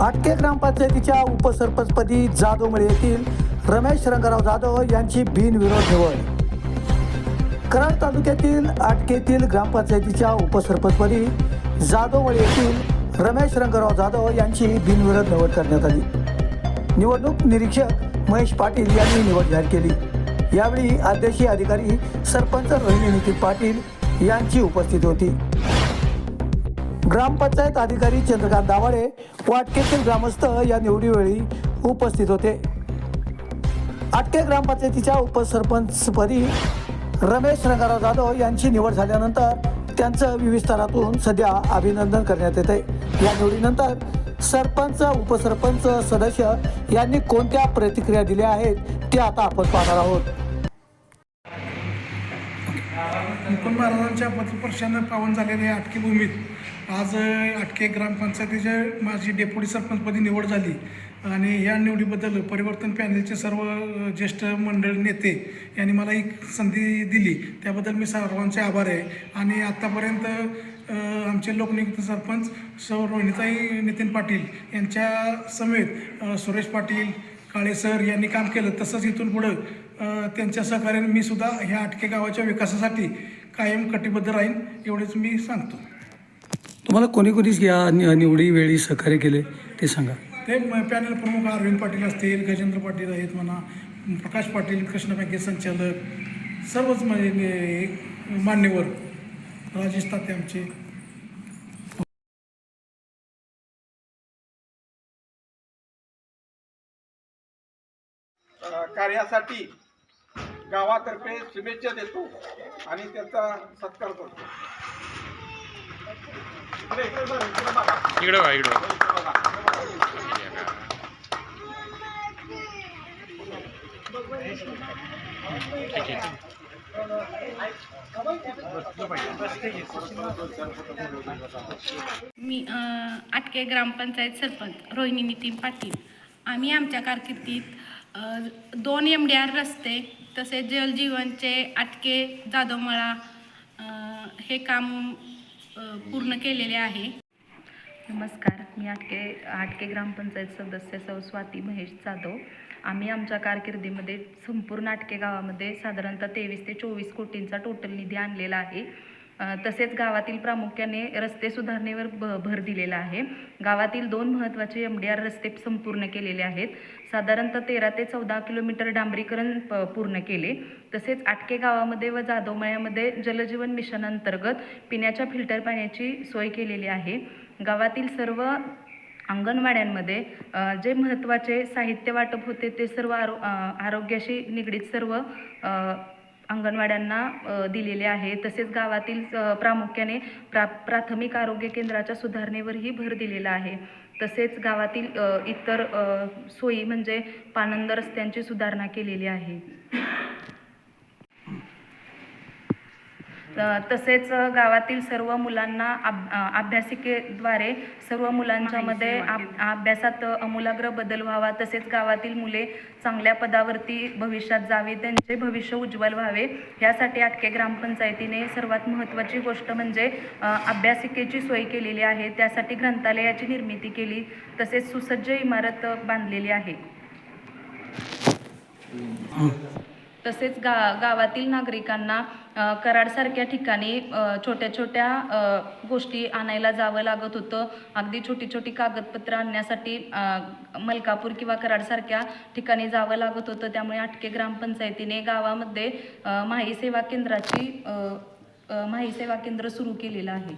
आटके ग्रामपंचायतीच्या उपसरपंचपदी जाधवमळे येथील रमेश रंगराव जाधव यांची बिनविरोध निवड. कराड तालुक्यातील आटकेतील ग्रामपंचायतीच्या उपसरपंचपदी जाधवमळे येथील रमेश रंगराव जाधव यांची बिनविरोध निवड करण्यात आली. निवडणूक निरीक्षक महेश पाटील यांनी निवड जाहीर केली. यावेळी अध्यक्षीय अधिकारी सरपंच रोहिणी नितीन पाटील यांची उपस्थिती होती. ग्रामपंचायत अधिकारी चंद्रकांत दावाडे वाटकेतील ग्रामस्थ या निवडीवेळी उपस्थित होते. आटके ग्रामपंचायतीच्या उपसरपंचपदी रमेश रंगाराव जाधव यांची निवड झाल्यानंतर त्यांचं विविध स्तरातून सध्या अभिनंदन करण्यात येते या निवडीनंतर सरपंच उपसरपंच सदस्य यांनी कोणत्या प्रतिक्रिया दिल्या आहेत ते आता आपण पाहणार आहोत. मुकुंद महाराजांच्या पत्रस्पर्शानं पावन झालेल्या या भूमीत. आज आटके ग्रामपंचायतीच्या माझी डेप्युटी सरपंचपदी निवड झाली. आणि या निवडीबद्दल परिवर्तन पॅनलचे सर्व ज्येष्ठ मंडळ नेते यांनी मला एक संधी दिली. त्याबद्दल मी सर्वांचे आभार आहे. आणि आत्तापर्यंत आमचे लोकनियुक्त सरपंच सौ रोहिणीताई नितीन पाटील यांच्या समेत सुरेश पाटील काळे सर यांनी काम केलं. तसंच इथून पुढं त्यांच्या सहकार्याने मी सुद्धा ह्या आटके गावाच्या विकासासाठी कायम कटिबद्ध राहीन एवढेच मी सांगतो. तुम्हाला कोणी कोणी या निवडी वेळी सहकार्य केले ते सांगा. ते म- पॅनल प्रमुख अरविंद पाटील असतील गजेंद्र पाटील आहेत म्हणा प्रकाश पाटील कृष्ण बँके संचालक सर्वच म्हणजे ने- मान्यवर राजेश ताते आमचे. अ, कार्यासाठी गावातर्फे शुभेच्छा देतो आणि त्याचा सत्कार करतो. इकडे मी आटके ग्रामपंचायत सरपंच रोहिणी नितीन पाटील. आम्ही आमच्या कारकिर्दीत दोन एम डी आर रस्ते तसेच जलजीवनचे आटके जाधवमळा हे काम पूर्ण केलेले आहे. नमस्कार मी आटके आटके ग्रामपंचायत सदस्य सौ स्वाती महेश जाधव. आम्ही आमच्या कारकिर्दीमध्ये संपूर्ण आटके गावामध्ये साधारणतः तेवीस ते चोवीस कोटींचा टोटल निधी आणलेला आहे. तसेच गावातील प्रामुख्याने रस्ते सुधारणेवर भ भर दिलेला आहे. गावातील दोन महत्त्वाचे एम डी आर रस्ते संपूर्ण केलेले आहेत. साधारणतः तेरा ते चौदा किलोमीटर डांबरीकरण प- पूर्ण केले. तसेच आटके गावामध्ये व जाधवमळ्यामध्ये जलजीवन मिशन अंतर्गत पिण्याच्या फिल्टर पाण्याची सोय केलेली आहे. गावातील सर्व अंगणवाड्यांमध्ये जे महत्त्वाचे साहित्य वाटप होते ते सर्व आरो आरोग्याशी निगडीत सर्व अंगणवाड्यांना दिलेले आहे. तसेच गावातील प्रामुख्याने प्रा प्राथमिक आरोग्य केंद्राच्या सुधारणेवरही भर दिलेला आहे. तसेच गावातील इतर सोयी म्हणजे पानंद रस्त्यांची सुधारणा केलेली आहे अ, तसेच गावातील सर्व मुलांना अब अ, अभ्यासिकेद्वारे सर्व मुलांच्या मध्ये अब- अभ्यासात अ, आमूलाग्र बदल व्हावा. तसेच गावातील मुले चांगल्या पदावरती भविष्यात जावे त्यांचे भविष्य उज्ज्वल व्हावे. यासाठी आटके ग्रामपंचायतीने सर्वात महत्त्वाची गोष्ट म्हणजे अभ्यासिकेची सोय केलेली आहे. त्यासाठी ग्रंथालयाची निर्मिती केली. तसेच सुसज्ज इमारत बांधलेली आहे. तसेच गा गावातील नागरिकांना कराडसारख्या ठिकाणी छोट्या छोट्या गोष्टी आणायला जावं लागत होतं. अगदी छोटी छोटी कागदपत्रं आणण्यासाठी मलकापूर किंवा कराडसारख्या ठिकाणी जावं लागत होतं. त्यामुळे आटके ग्रामपंचायतीने गावामध्ये माही सेवा केंद्राची माही सेवा केंद्र सुरू केलेलं आहे.